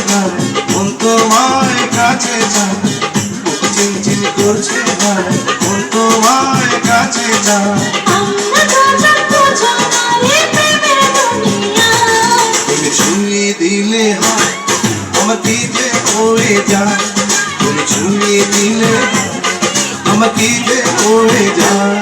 হায় মন তোমায় কাছে যায় চিনচিন করছে হায় মন তোমায় কাছে যায় তুমি ছুঁয়ে দিলে হয় আমার কি যে হয়ে যায় তুমি ছুঁয়ে দিলে হয় যে হয়ে যায়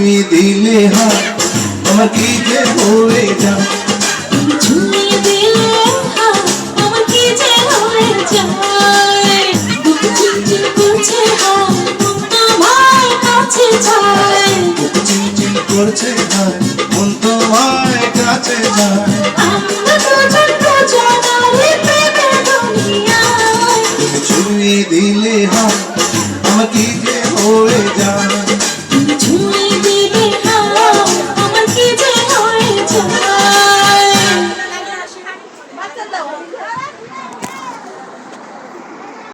তুমি দিলে হাত আমার কি যে হয়ে করছে যায়। মন তোমায় কাছে যায়। ছুঁয়ে দিলে Đầu 看